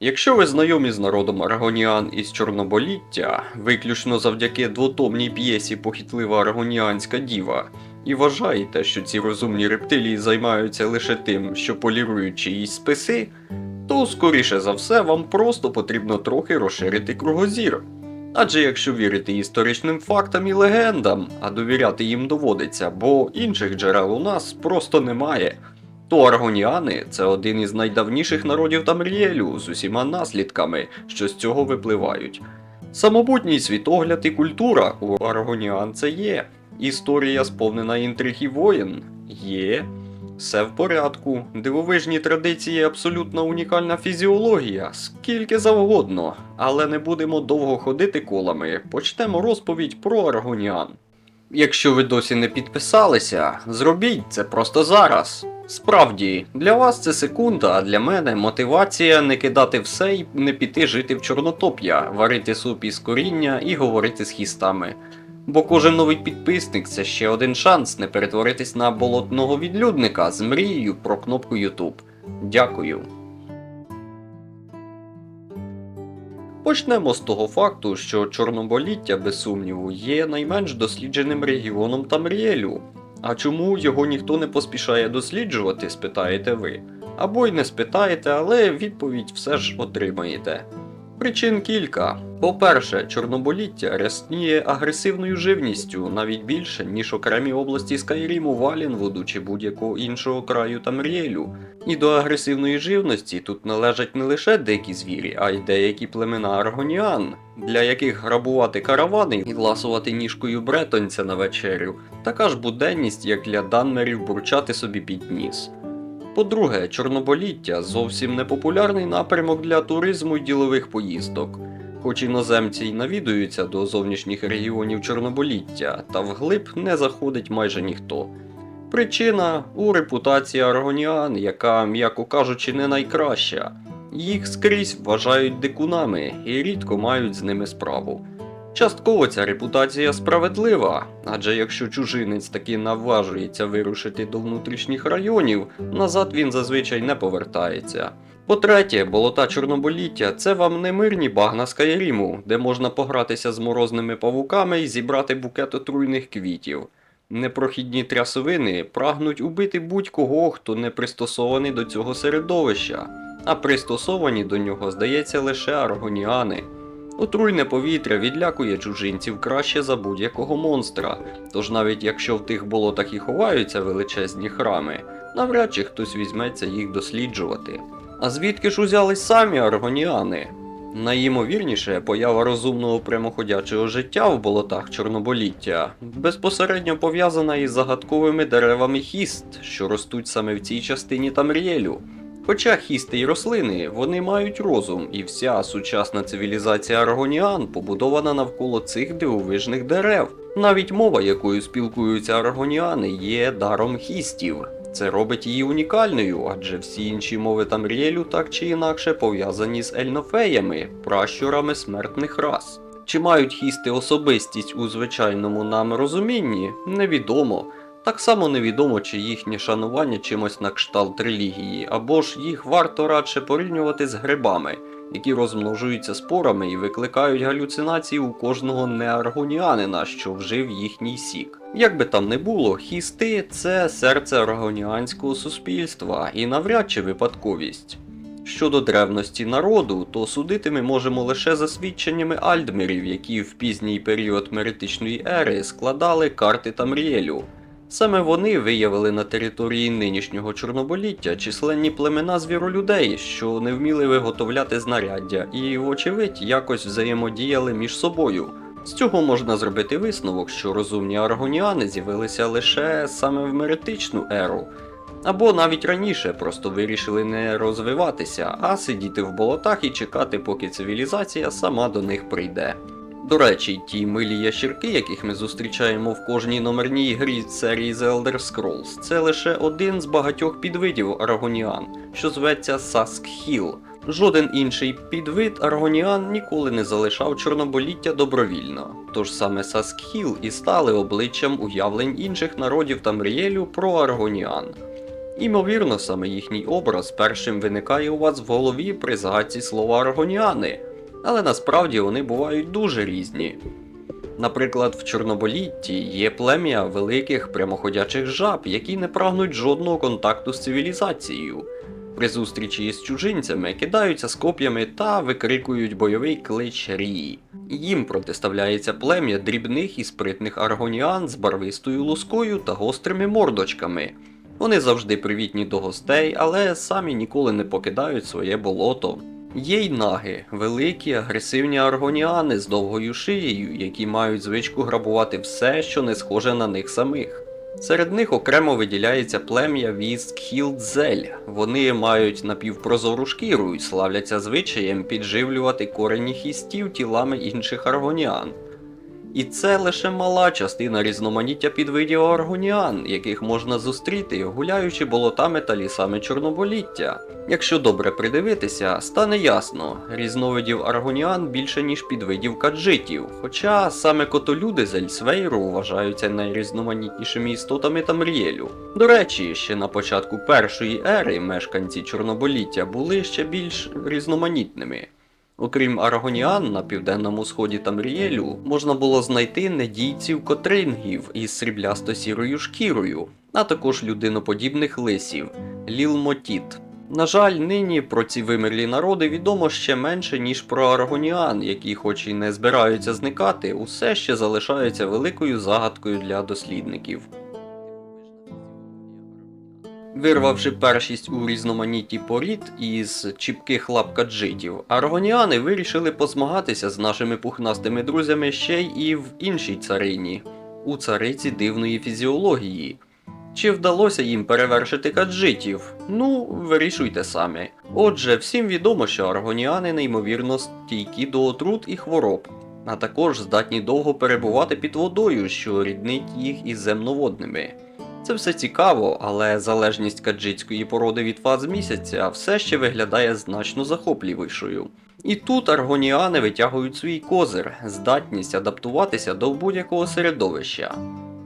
Якщо ви знайомі з народом Аргоніан із Чорноболіття, виключно завдяки двотомній п'єсі Похитлива Аргоніанська діва, і вважаєте, що ці розумні рептилії займаються лише тим, що полірують чиїсь списи, то скоріше за все вам просто потрібно трохи розширити кругозір. Адже якщо вірити історичним фактам і легендам, а довіряти їм доводиться, бо інших джерел у нас просто немає, то аргоніани це один із найдавніших народів Тамріелю з усіма наслідками, що з цього випливають. Самобутній світогляд і культура у аргоніан це є. Історія сповнена інтриг і воєн є. Все в порядку, дивовижні традиції, абсолютно унікальна фізіологія, скільки завгодно, але не будемо довго ходити колами, почнемо розповідь про аргоніан. Якщо ви досі не підписалися, зробіть це просто зараз. Справді, для вас це секунда, а для мене мотивація не кидати все і не піти жити в Чорнотоп'я, варити суп із коріння і говорити з хістами. Бо кожен новий підписник це ще один шанс не перетворитись на болотного відлюдника з мрією про кнопку YouTube. Дякую. Почнемо з того факту, що Чорноболіття, без сумніву, є найменш дослідженим регіоном Тамріелю. А чому його ніхто не поспішає досліджувати, спитаєте ви. Або й не спитаєте, але відповідь все ж отримаєте. Причин кілька. По-перше, чорноболіття рясніє агресивною живністю навіть більше, ніж окремі області Скайріму, Валінвуду чи будь-якого іншого краю Тамріелю. І до агресивної живності тут належать не лише дикі звірі, а й деякі племена аргоніан, для яких грабувати каравани і ласувати ніжкою бретонця на вечерю така ж буденність, як для данмерів бурчати собі під ніс. По-друге, чорноболіття зовсім не популярний напрямок для туризму й ділових поїздок. Хоч іноземці й навідуються до зовнішніх регіонів Чорноболіття, та вглиб не заходить майже ніхто. Причина у репутації аргоніан, яка, м'яко кажучи, не найкраща. Їх скрізь вважають дикунами і рідко мають з ними справу. Частково ця репутація справедлива, адже якщо чужинець таки наважується вирушити до внутрішніх районів, назад він зазвичай не повертається. По-третє, болота Чорноболіття це вам не мирні багна Скайріму, де можна погратися з морозними павуками і зібрати букет отруйних квітів. Непрохідні трясовини прагнуть убити будь-кого, хто не пристосований до цього середовища, а пристосовані до нього, здається, лише аргоніани. Отруйне повітря відлякує чужинців краще за будь-якого монстра, тож навіть якщо в тих болотах і ховаються величезні храми, навряд чи хтось візьметься їх досліджувати. А звідки ж узялись самі аргоніани? Найімовірніше, поява розумного прямоходячого життя в болотах Чорноболіття безпосередньо пов'язана із загадковими деревами хіст, що ростуть саме в цій частині Тамріелю. Хоча хісти й рослини вони мають розум, і вся сучасна цивілізація аргоніан побудована навколо цих дивовижних дерев. Навіть мова, якою спілкуються аргоніани, є даром хістів. Це робить її унікальною, адже всі інші мови Тамріелю так чи інакше пов'язані з ельнофеями, пращурами смертних рас. Чи мають хісти особистість у звичайному нам розумінні, невідомо. Так само невідомо, чи їхнє шанування чимось на кшталт релігії, або ж їх варто радше порівнювати з грибами, які розмножуються спорами і викликають галюцинації у кожного неаргоніанина, що вжив їхній сік. Як би там не було, хісти це серце аргоніанського суспільства і навряд чи випадковість. Щодо древності народу, то судити ми можемо лише за свідченнями альдмерів, які в пізній період меритичної ери складали карти Тамріелю. Саме вони виявили на території нинішнього Чорноболіття численні племена звіролюдей, що не вміли виготовляти знаряддя і, вочевидь, якось взаємодіяли між собою. З цього можна зробити висновок, що розумні аргоніани з'явилися лише саме в меритичну еру, або навіть раніше просто вирішили не розвиватися, а сидіти в болотах і чекати, поки цивілізація сама до них прийде. До речі, ті милі ящірки, яких ми зустрічаємо в кожній номерній грі серії The Elder Scrolls, це лише один з багатьох підвидів аргоніан, що зветься Саскхіл. Жоден інший підвид аргоніан ніколи не залишав чорноболіття добровільно. Тож саме Саскхіл і стали обличчям уявлень інших народів Тамріелю про аргоніан. Імовірно, саме їхній образ першим виникає у вас в голові при згадці слова аргоніани, але насправді вони бувають дуже різні. Наприклад, в Чорноболітті є плем'я великих прямоходячих жаб, які не прагнуть жодного контакту з цивілізацією. При зустрічі із чужинцями кидаються з коп'ями та викрикують бойовий клич Рії. Їм протиставляється плем'я дрібних і спритних аргоніан з барвистою лускою та гострими мордочками. Вони завжди привітні до гостей, але самі ніколи не покидають своє болото. Є й наги, великі агресивні аргоніани з довгою шиєю, які мають звичку грабувати все, що не схоже на них самих. Серед них окремо виділяється плем'я Вісткхілдзель. Вони мають напівпрозору шкіру і славляться звичаєм підживлювати корені хістів тілами інших аргоніан. І це лише мала частина різноманіття підвидів аргоніан, яких можна зустріти, гуляючи болотами та лісами Чорноболіття. Якщо добре придивитися, стане ясно, різновидів аргоніан більше ніж підвидів каджитів, хоча саме котолюди з Ельсвейру вважаються найрізноманітнішими істотами Тамрієлю. До речі, ще на початку першої ери мешканці Чорноболіття були ще більш різноманітними. Окрім аргоніан на південному сході Тамрієлю, можна було знайти недійців котрингів із сріблясто-сірою шкірою, а також людиноподібних лисів лілмотіт. На жаль, нині про ці вимерлі народи відомо ще менше, ніж про аргоніан, які, хоч і не збираються зникати, усе ще залишаються великою загадкою для дослідників. Вирвавши першість у різноманітті порід із чіпких лап каджитів, аргоніани вирішили позмагатися з нашими пухнастими друзями ще й в іншій царині, у цариці дивної фізіології. Чи вдалося їм перевершити каджитів? Ну, вирішуйте самі. Отже, всім відомо, що аргоніани неймовірно стійкі до отрут і хвороб, а також здатні довго перебувати під водою, що ріднить їх із земноводними. Це все цікаво, але залежність каджитської породи від фаз місяця все ще виглядає значно захоплювішою. І тут аргоніани витягують свій козир, здатність адаптуватися до будь-якого середовища.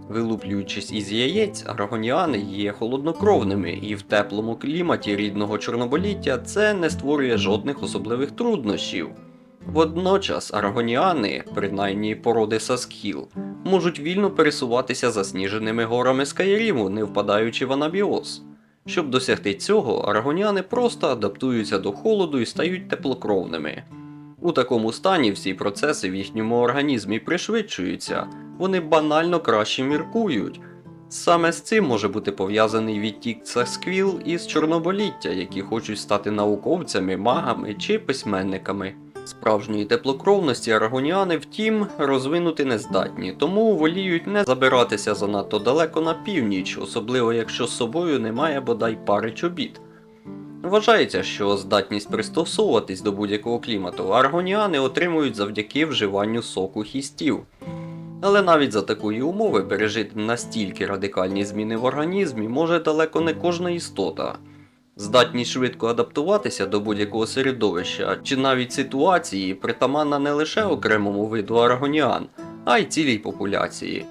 Вилуплюючись із яєць, аргоніани є холоднокровними, і в теплому кліматі рідного чорноболіття це не створює жодних особливих труднощів. Водночас аргоніани, принаймні породи Саскіл, можуть вільно пересуватися засніженими горами Скайріму, не впадаючи в анабіоз. Щоб досягти цього, аргоніани просто адаптуються до холоду і стають теплокровними. У такому стані всі процеси в їхньому організмі пришвидшуються, вони банально краще міркують. Саме з цим може бути пов'язаний відтік Сасквіл із Чорноболіття, які хочуть стати науковцями, магами чи письменниками. Справжньої теплокровності аргоніани, втім, розвинути не здатні, тому воліють не забиратися занадто далеко на північ, особливо якщо з собою немає бодай пари чобіт. Вважається, що здатність пристосовуватись до будь-якого клімату аргоніани отримують завдяки вживанню соку хістів. Але навіть за такої умови пережити настільки радикальні зміни в організмі може далеко не кожна істота. Здатність швидко адаптуватися до будь-якого середовища чи навіть ситуації притаманна не лише окремому виду аргоніан, а й цілій популяції.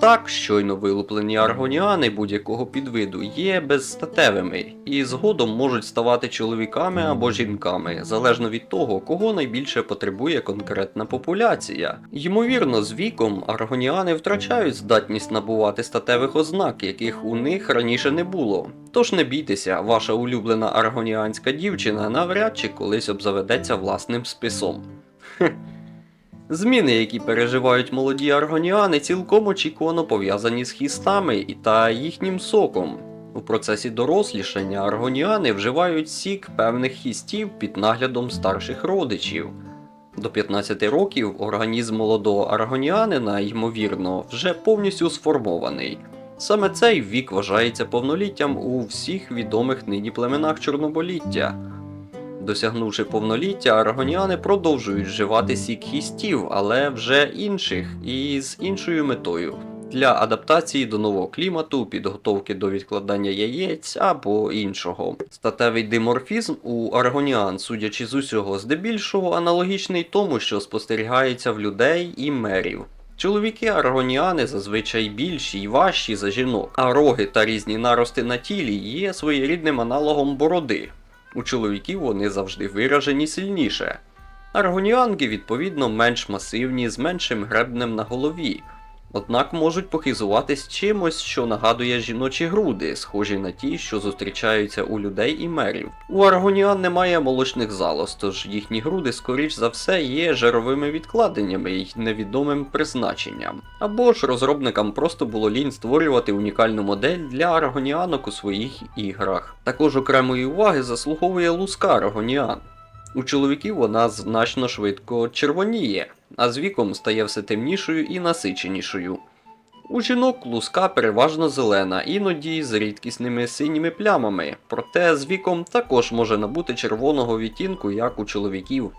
Так, щойно вилуплені аргоніани будь-якого підвиду є безстатевими і згодом можуть ставати чоловіками або жінками, залежно від того, кого найбільше потребує конкретна популяція. Ймовірно, з віком аргоніани втрачають здатність набувати статевих ознак, яких у них раніше не було. Тож не бійтеся, ваша улюблена аргоніанська дівчина навряд чи колись обзаведеться власним списом. Зміни, які переживають молоді аргоніани, цілком очікувано пов'язані з хістами і та їхнім соком. У процесі дорослішання аргоніани вживають сік певних хістів під наглядом старших родичів. До 15 років організм молодого аргоніанина, ймовірно, вже повністю сформований. Саме цей вік вважається повноліттям у всіх відомих нині племенах Чорноболіття. Досягнувши повноліття, аргоніани продовжують вживати сік хістів, але вже інших і з іншою метою для адаптації до нового клімату, підготовки до відкладання яєць або іншого. Статевий диморфізм у аргоніан, судячи з усього, здебільшого аналогічний тому, що спостерігається в людей і мерів. Чоловіки аргоніани зазвичай більші й важчі за жінок, а роги та різні нарости на тілі є своєрідним аналогом бороди. У чоловіків вони завжди виражені сильніше. Аргоніанки, відповідно, менш масивні, з меншим гребнем на голові, однак можуть похизуватись чимось, що нагадує жіночі груди, схожі на ті, що зустрічаються у людей і мерів. У аргоніан немає молочних залоз, тож їхні груди, скоріш за все, є жировими відкладеннями й невідомим призначенням. Або ж розробникам просто було лінь створювати унікальну модель для аргоніанок у своїх іграх. Також окремої уваги заслуговує луска аргоніан. У чоловіків вона значно швидко червоніє, а з віком стає все темнішою і насиченішою. У жінок луска переважно зелена, іноді з рідкісними синіми плямами, проте з віком також може набути червоного відтінку, як у чоловіків.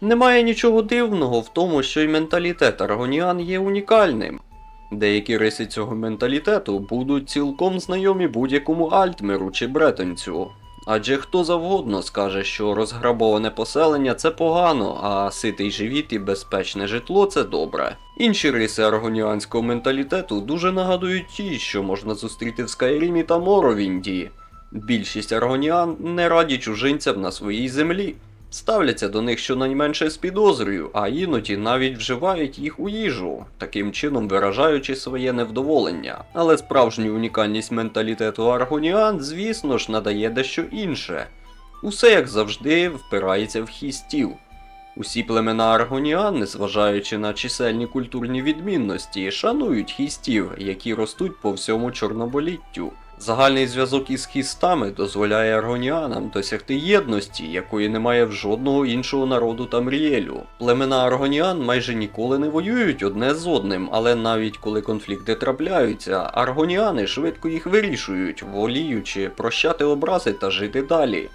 Немає нічого дивного в тому, що й менталітет аргоніан є унікальним. Деякі риси цього менталітету будуть цілком знайомі будь-якому альтмеру чи бретонцю. Адже хто завгодно скаже, що розграбоване поселення це погано, а ситий живіт і безпечне житло це добре. Інші риси аргоніанського менталітету дуже нагадують ті, що можна зустріти в Скайрімі та Моровінді. Більшість аргоніан не раді чужинцям на своїй землі, ставляться до них щонайменше з підозрою, а іноді навіть вживають їх у їжу, таким чином виражаючи своє невдоволення. Але справжню унікальність менталітету аргоніан, звісно ж, надає дещо інше. Усе, як завжди, впирається в хістів. Усі племена аргоніан, незважаючи на чисельні культурні відмінності, шанують хістів, які ростуть по всьому чорноболіттю. Загальний зв'язок із хістами дозволяє аргоніанам досягти єдності, якої немає в жодного іншого народу та мрієлю. Племена аргоніан майже ніколи не воюють одне з одним, але навіть коли конфлікти трапляються, аргоніани швидко їх вирішують, воліючи прощати образи та жити далі.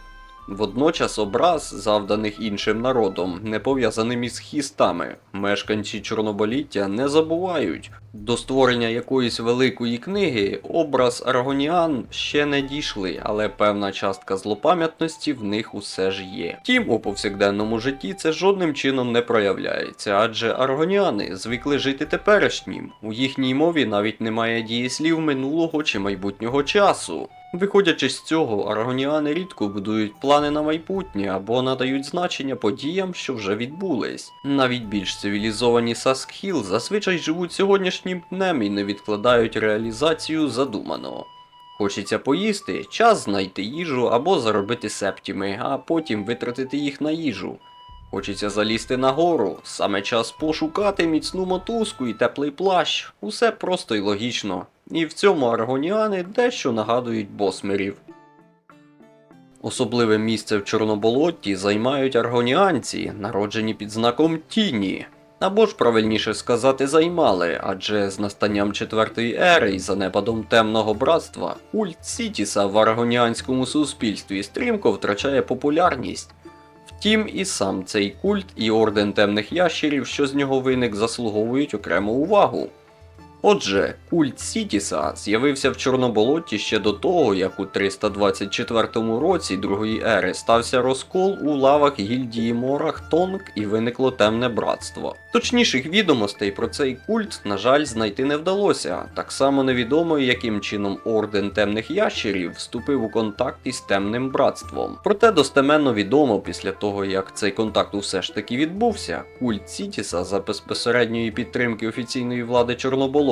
Водночас образ, завданих іншим народом, не пов'язаним із хістами, мешканці Чорноболіття не забувають. До створення якоїсь великої книги образ аргоніан ще не дійшли, але певна частка злопам'ятності в них усе ж є. Втім, у повсякденному житті це жодним чином не проявляється, адже аргоніани звикли жити теперішнім. У їхній мові навіть немає дієслів минулого чи майбутнього часу. Виходячи з цього, аргоніани рідко будують плани на майбутнє або надають значення подіям, що вже відбулись. Навіть більш цивілізовані Саскхіл зазвичай живуть сьогоднішнім днем і не відкладають реалізацію задуманого. Хочеться поїсти, час знайти їжу або заробити септіми, а потім витратити їх на їжу. Хочеться залізти на гору, саме час пошукати міцну мотузку і теплий плащ. Усе просто і логічно. І в цьому аргоніани дещо нагадують босмерів. Особливе місце в Чорноболотті займають аргоніанці, народжені під знаком тіні. Або ж правильніше сказати, займали, адже з настанням четвертої ери і занепадом темного братства культ Сітіса в аргоніанському суспільстві стрімко втрачає популярність. Втім, і сам цей культ і орден темних ящерів, що з нього виник, заслуговують окрему увагу. Отже, культ Сітіса з'явився в Чорноболотті ще до того, як у 324 році другої ери стався розкол у лавах гільдії Морах Тонг і виникло темне братство. Точніших відомостей про цей культ, на жаль, знайти не вдалося. Так само невідомо, яким чином орден темних ящерів вступив у контакт із темним братством. Проте достеменно відомо після того, як цей контакт усе ж таки відбувся, культ Сітіса за безпосередньої підтримки офіційної влади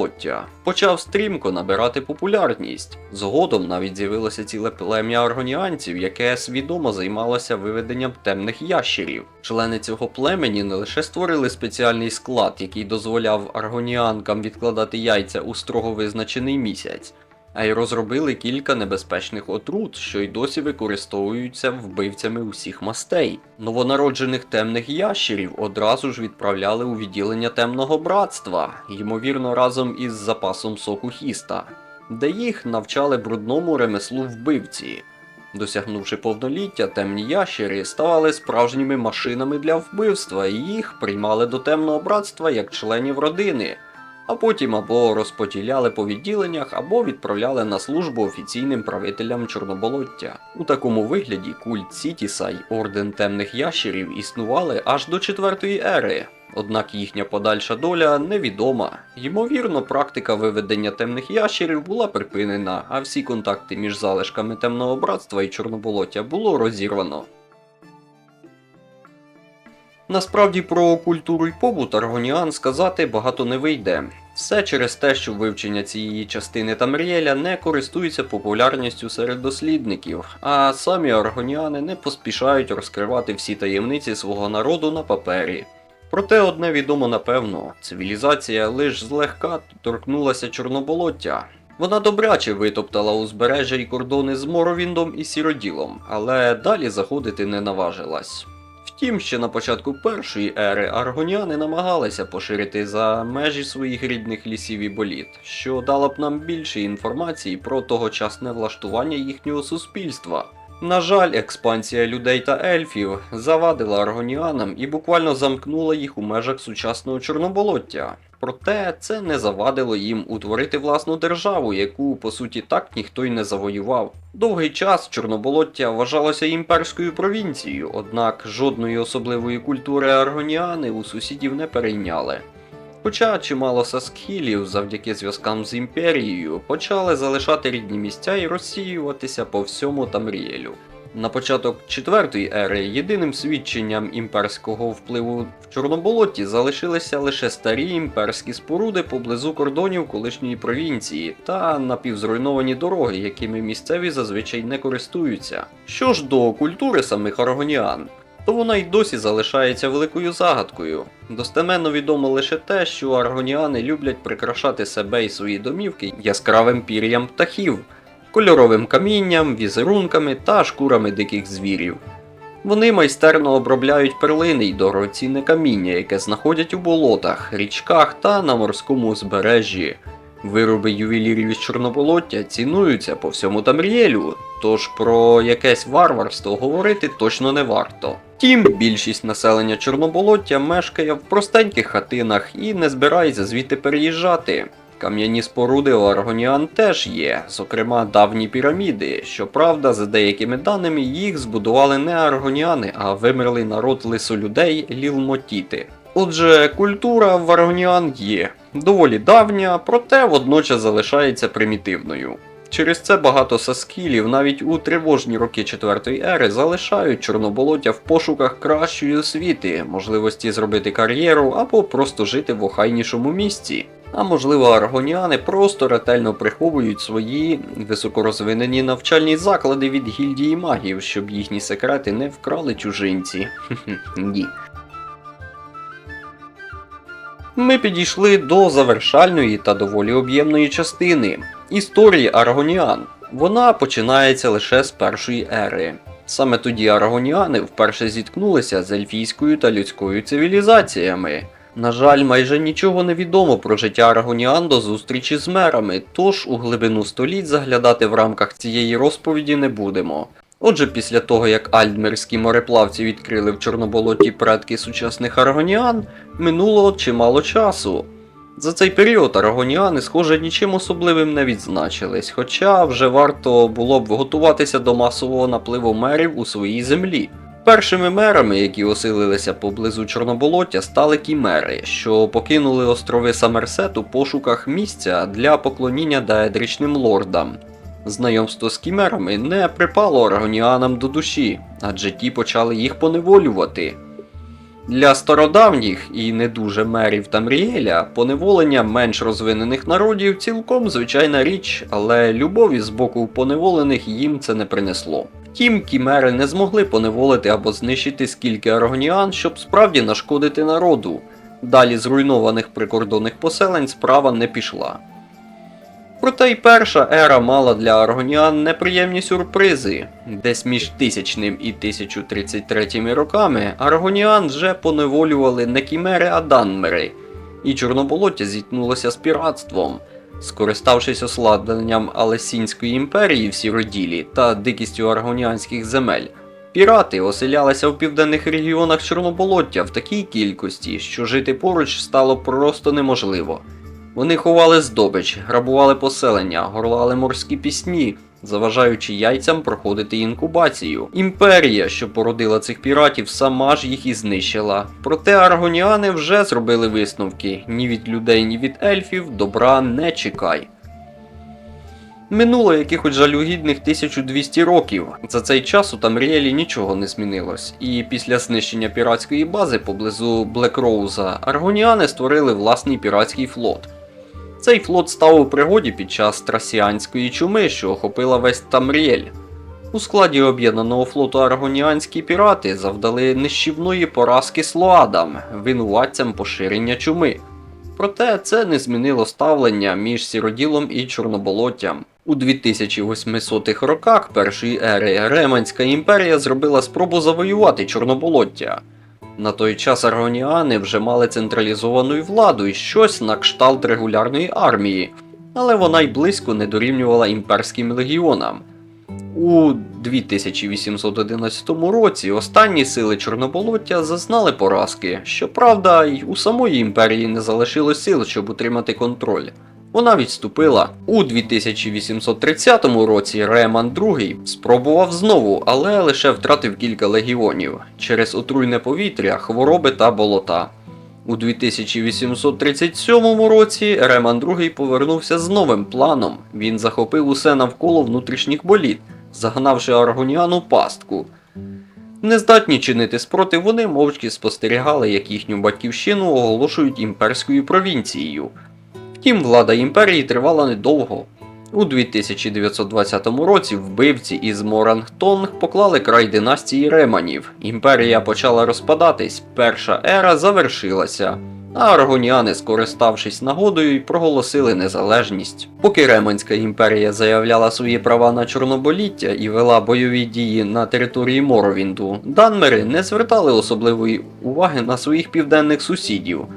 Чорноболоття почав стрімко набирати популярність. Згодом навіть з'явилося ціле плем'я аргоніанців, яке свідомо займалося виведенням темних ящерів. Члени цього племені не лише створили спеціальний склад, який дозволяв аргоніанкам відкладати яйця у строго визначений місяць, а й розробили кілька небезпечних отрут, що й досі використовуються вбивцями усіх мастей. Новонароджених темних ящерів одразу ж відправляли у відділення темного братства, ймовірно, разом із запасом соку хіста, де їх навчали брудному ремеслу вбивці. Досягнувши повноліття, темні ящери ставали справжніми машинами для вбивства, і їх приймали до темного братства як членів родини, а потім або розподіляли по відділеннях, або відправляли на службу офіційним правителям Чорноболоття. У такому вигляді культ Сітіса й орден темних ящерів існували аж до четвертої ери. однак їхня подальша доля невідома. Ймовірно, практика виведення темних ящерів була припинена, а всі контакти між залишками темного братства і чорноболоття було розірвано. Насправді про культуру й побут Аргоніан сказати багато не вийде. Все через те, що вивчення цієї частини Тамріеля не користується популярністю серед дослідників, а самі аргоніани не поспішають розкривати всі таємниці свого народу на папері. Проте одне відомо напевно: цивілізація лише злегка торкнулася чорноболоття. Вона добряче витоптала узбережжя і кордони з Моровіндом і Сіроділом, але далі заходити не наважилась. Втім, ще на початку першої ери аргоніани намагалися поширити за межі своїх рідних лісів і боліт, що дало б нам більше інформації про тогочасне влаштування їхнього суспільства. На жаль, експансія людей та ельфів завадила аргоніанам і буквально замкнула їх у межах сучасного чорноболоття. Проте це не завадило їм утворити власну державу, яку по суті так ніхто й не завоював. Довгий час Чорноболоття вважалося імперською провінцією, однак жодної особливої культури аргоніани у сусідів не перейняли. Хоча чимало саскхілів завдяки зв'язкам з імперією почали залишати рідні місця і розсіюватися по всьому Тамріелю. На початок четвертої ери єдиним свідченням імперського впливу в Чорноболотті залишилися лише старі імперські споруди поблизу кордонів колишньої провінції та напівзруйновані дороги, якими місцеві зазвичай не користуються. Що ж до культури самих аргоніан, то вона й досі залишається великою загадкою. Достеменно відомо лише те, що аргоніани люблять прикрашати себе і свої домівки яскравим пір'ям птахів, кольоровим камінням, візерунками та шкурами диких звірів. Вони майстерно обробляють перлини й дорогоцінне каміння, яке знаходять у болотах, річках та на морському узбережжі. Вироби ювелірів із Чорноболоття цінуються по всьому Тамріелю, тож про якесь варварство говорити точно не варто. Втім, більшість населення Чорноболоття мешкає в простеньких хатинах і не збирається звідти переїжджати. Кам'яні споруди у Аргоніан теж є, зокрема давні піраміди. Щоправда, за деякими даними, їх збудували не аргоніани, а вимерлий народ лисолюдей лілмотіти. Отже, культура в Аргоніан є доволі давня, проте водночас залишається примітивною. Через це багато саскілів навіть у тривожні роки четвертої ери залишають чорноболоття в пошуках кращої освіти, можливості зробити кар'єру або просто жити в охайнішому місці. А можливо, аргоніани просто ретельно приховують свої високорозвинені навчальні заклади від гільдії магів, щоб їхні секрети не вкрали чужинці. Ні. Ми підійшли до завершальної та доволі об'ємної частини історії Аргоніан. Вона починається лише з першої ери. Саме тоді аргоніани вперше зіткнулися з ельфійською та людською цивілізаціями. На жаль, майже нічого не відомо про життя Аргоніан до зустрічі з мерами, тож у глибину століть заглядати в рамках цієї розповіді не будемо. Отже, після того як альдмерські мореплавці відкрили в Чорноболоті предки сучасних аргоніан, минуло чимало часу. За цей період аргоніани, схоже, нічим особливим не відзначились, хоча вже варто було б готуватися до масового напливу мерів у своїй землі. Першими мерами, які оселилися поблизу Чорноболоття, стали кімери, що покинули острови Самерсет у пошуках місця для поклоніння даедричним лордам. Знайомство з кімерами не припало аргоніанам до душі, адже ті почали їх поневолювати. Для стародавніх і не дуже мерів Тамріеля поневолення менш розвинених народів цілком звичайна річ, але любові з боку поневолених їм це не принесло. Втім, кімери не змогли поневолити або знищити скільки аргоніан, щоб справді нашкодити народу. Далі зруйнованих прикордонних поселень справа не пішла. Проте й перша ера мала для аргоніан неприємні сюрпризи. Десь між 1000 і 1033 роками аргоніан вже поневолювали не кімери, а данмери, і Чорноболоття зіткнулося з піратством. Скориставшись ослабленням Алесінської імперії в Сіроділі та дикістю аргоніанських земель, пірати оселялися в південних регіонах Чорноболоття в такій кількості, що жити поруч стало просто неможливо. Вони ховали здобич, грабували поселення, горлали морські пісні, заважаючи яйцям проходити інкубацію. Імперія, що породила цих піратів, сама ж їх і знищила. Проте аргоніани вже зробили висновки: ні від людей, ні від ельфів добра не чекай. Минуло якихось жалюгідних 1200 років. За цей час у Тамріелі нічого не змінилось, і після знищення піратської бази поблизу Блекроуза аргоніани створили власний піратський флот. Цей флот став у пригоді під час трасіанської чуми, що охопила весь Тамріель. У складі об'єднаного флоту аргоніанські пірати завдали нищівної поразки слоадам, винуватцям поширення чуми. Проте це не змінило ставлення між сіроділом і чорноболоттям. У 2800-х роках першої ери Реманська імперія зробила спробу завоювати чорноболоття. На той час аргоніани вже мали централізовану владу і щось на кшталт регулярної армії, але вона й близько не дорівнювала імперським легіонам. У 2811 році останні сили Чорноболоття зазнали поразки. Щоправда, й у самої імперії не залишилось сил, щоб утримати контроль. Вона відступила. У 2830 році Реман II спробував знову, але лише втратив кілька легіонів через отруйне повітря, хвороби та болота. У 2837 році Реман II повернувся з новим планом. Він захопив усе навколо внутрішніх боліт, загнавши Аргоніан у пастку. Нездатні чинити спротив, вони мовчки спостерігали, як їхню батьківщину оголошують імперською провінцією. Втім, влада імперії тривала недовго. У 2920 році вбивці із Морангтонг поклали край династії Реманів. Імперія почала розпадатись, перша ера завершилася. А аргоніани, скориставшись нагодою, проголосили незалежність. Поки Реманська імперія заявляла свої права на чорноболіття і вела бойові дії на території Моровінду, данмери не звертали особливої уваги на своїх південних сусідів.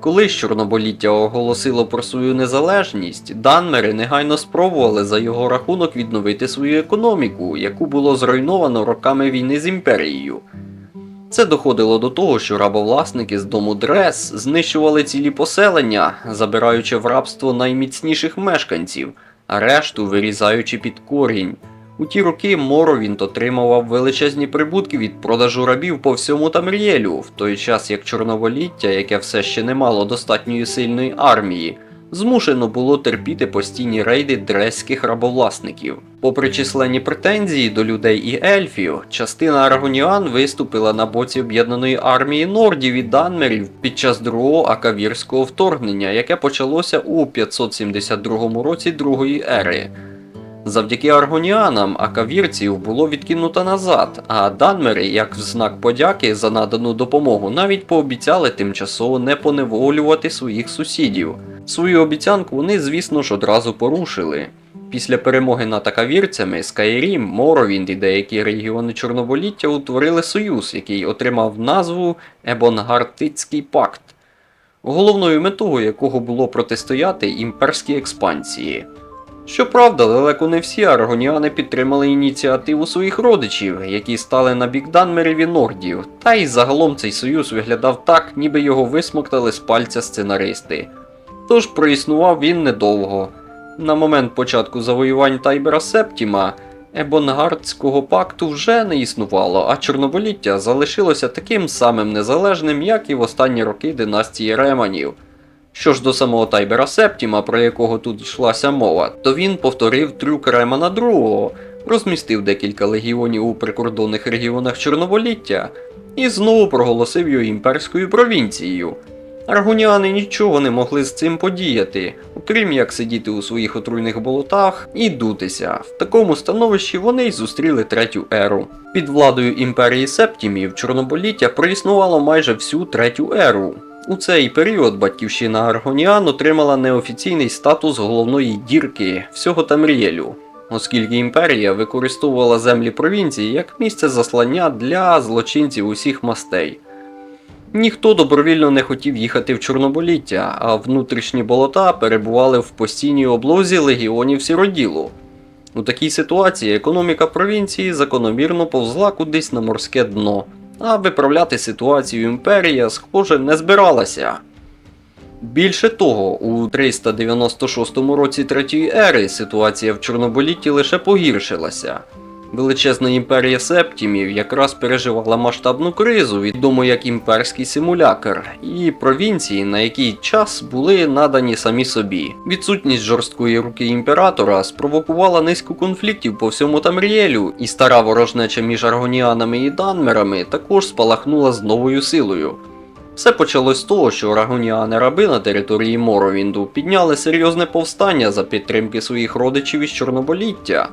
Коли Чорноболіття оголосило про свою незалежність, данмери негайно спробували за його рахунок відновити свою економіку, яку було зруйновано роками війни з імперією. Це доходило до того, що рабовласники з дому Дрес знищували цілі поселення, забираючи в рабство найміцніших мешканців, а решту вирізаючи під корінь. У ті роки Моровінт отримував величезні прибутки від продажу рабів по всьому Тамрієлю, в той час як Чорноволіття, яке все ще не мало достатньої сильної армії, змушено було терпіти постійні рейди дрезьких рабовласників. Попри численні претензії до людей і ельфів, частина аргоніан виступила на боці об'єднаної армії нордів і данмерів під час другого акавірського вторгнення, яке почалося у 572 році другої ери. Завдяки аргоніанам акавірців було відкинуто назад, а данмери, як в знак подяки за надану допомогу, навіть пообіцяли тимчасово не поневолювати своїх сусідів. Свою обіцянку вони, звісно ж, одразу порушили. Після перемоги над акавірцями Скайрім, Моровінд і деякі регіони Чорноболіття утворили союз, який отримав назву Ебонгартицький пакт, головною метою якого було протистояти імперській експансії. Щоправда, далеко не всі аргоніани підтримали ініціативу своїх родичів, які стали на бік Данмерів і Нордів, та й загалом цей союз виглядав так, ніби його висмоктали з пальця сценаристи. Тож проіснував він недовго. На момент початку завоювань Тайбера Септіма Ебонгардського пакту вже не існувало, а Чорноболіття залишилося таким самим незалежним, як і в останні роки династії Реманів. Що ж до самого Тайбера Септіма, про якого тут йшлася мова, то він повторив трюк Ремана II, розмістив декілька легіонів у прикордонних регіонах Чорноволіття і знову проголосив його імперською провінцією. Аргуніани нічого не могли з цим подіяти, окрім як сидіти у своїх отруйних болотах і дутися. В такому становищі вони й зустріли третю еру. Під владою імперії Септімів Чорноболіття проіснувало майже всю третю еру. У цей період батьківщина Аргоніан отримала неофіційний статус головної дірки всього Тамрієлю, оскільки імперія використовувала землі провінції як місце заслання для злочинців усіх мастей. Ніхто добровільно не хотів їхати в Чорноболіття, а внутрішні болота перебували в постійній облозі легіонів сіроділу. У такій ситуації економіка провінції закономірно повзла кудись на морське дно, а виправляти ситуацію імперія, схоже, не збиралася. Більше того, у 396 році третьої ери ситуація в Чорноболітті лише погіршилася. Величезна імперія септімів якраз переживала масштабну кризу, відому як імперський симулякр, і провінції на який час були надані самі собі. Відсутність жорсткої руки імператора спровокувала низку конфліктів по всьому Тамріелю, і стара ворожнеча між аргоніанами і данмерами також спалахнула з новою силою. Все почалось з того, що рагоніани раби на території Моровінду підняли серйозне повстання за підтримки своїх родичів із Чорноболіття.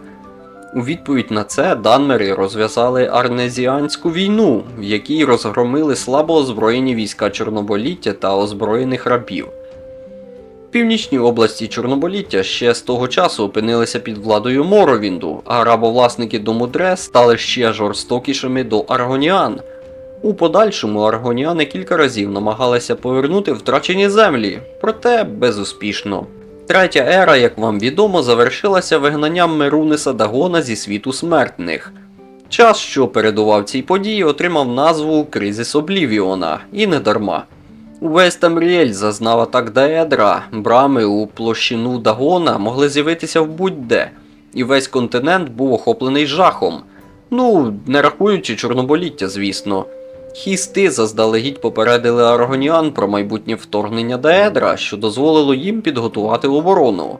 У відповідь на це данмери розв'язали арнезіанську війну, в якій розгромили слабо озброєні війська Чорноболіття та озброєних рабів. Північні області Чорноболіття ще з того часу опинилися під владою Моровінду, а рабовласники Домудре стали ще жорстокішими до аргоніан. У подальшому аргоніани кілька разів намагалися повернути втрачені землі, проте безуспішно. Третя ера, як вам відомо, завершилася вигнанням Меруниса Дагона зі світу смертних. Час, що передував цій події, отримав назву Кризис Облівіона, і не дарма. Увесь Тамріель зазнав атак Даедра, брами у площину Дагона могли з'явитися в будь-де, і весь континент був охоплений жахом. Ну, не рахуючи чорноболіття, звісно. Хісти заздалегідь попередили аргоніан про майбутнє вторгнення Даедра, що дозволило їм підготувати оборону.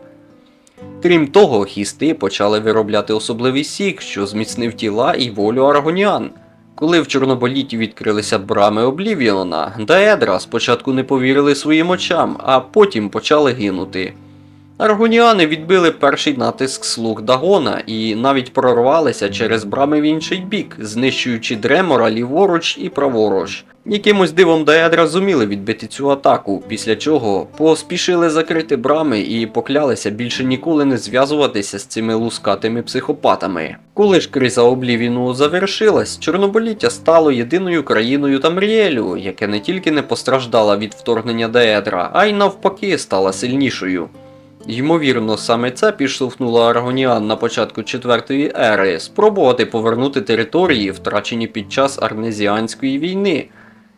Крім того, хісти почали виробляти особливий сік, що зміцнив тіла і волю аргоніан. Коли в Чорноболіті відкрилися брами Облівіона, Даедра спочатку не повірили своїм очам, а потім почали гинути. Аргоніани відбили перший натиск слуг Дагона і навіть прорвалися через брами в інший бік, знищуючи Дремора ліворуч і праворуч. Якимось дивом Даедра зуміли відбити цю атаку, після чого поспішили закрити брами і поклялися більше ніколи не зв'язуватися з цими лускатими психопатами. Коли ж криза Облівіну завершилась, Чорноболіття стало єдиною країною Тамріелю, яке не тільки не постраждало від вторгнення Даедра, а й навпаки стала сильнішою. Ймовірно, саме це підштовхнуло Аргоніан на початку четвертої ери спробувати повернути території, втрачені під час Арнезіанської війни,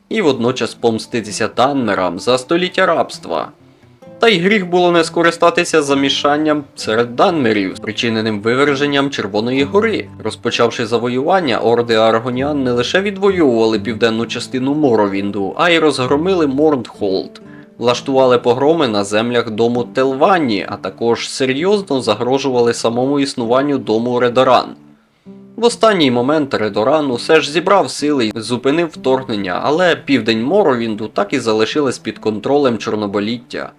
і водночас помститися Данмерам за століття рабства. Та й гріх було не скористатися замішанням серед данмерів, спричиненим виверженням Червоної гори. Розпочавши завоювання, орди Аргоніан не лише відвоювали південну частину Моровінду, а й розгромили Мордхолд, влаштували погроми на землях дому Телвані, а також серйозно загрожували самому існуванню дому Редоран. В останній момент Редоран усе ж зібрав сили і зупинив вторгнення, але південь Моровінду так і залишилась під контролем Чорноболіття.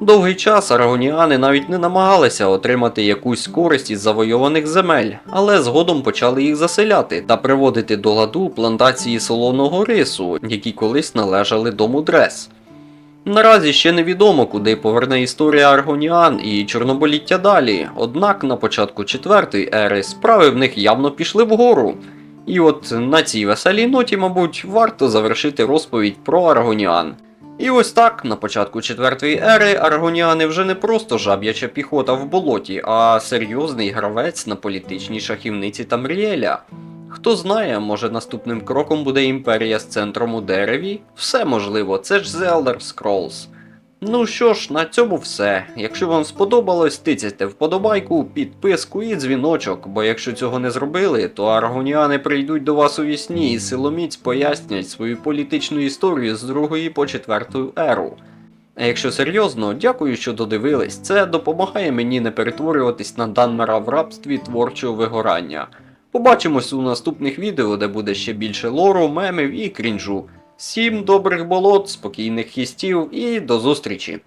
Довгий час арагоніани навіть не намагалися отримати якусь користь із завойованих земель, але згодом почали їх заселяти та приводити до ладу плантації солоного рису, які колись належали дому Дрес. Наразі ще невідомо, куди поверне історія Аргоніан і Чорноболіття далі, однак на початку четвертої ери справи в них явно пішли вгору. І от на цій веселій ноті, мабуть, варто завершити розповідь про Аргоніан. І ось так, на початку четвертої ери аргоніани вже не просто жаб'яча піхота в болоті, а серйозний гравець на політичній шахівниці Тамріеля. Хто знає, може наступним кроком буде імперія з центром у дереві? Все можливо, це ж The Elder Scrolls. Ну що ж, на цьому все. Якщо вам сподобалось, тицяйте вподобайку, підписку і дзвіночок, бо якщо цього не зробили, то аргоніани прийдуть до вас у вісні і силоміць пояснять свою політичну історію з другої по четверту еру. А якщо серйозно, дякую, що додивились. Це допомагає мені не перетворюватись на Данмера в рабстві творчого вигорання. Побачимось у наступних відео, де буде ще більше лору, мемів і крінжу. Всім добрих болот, спокійних хістів і до зустрічі!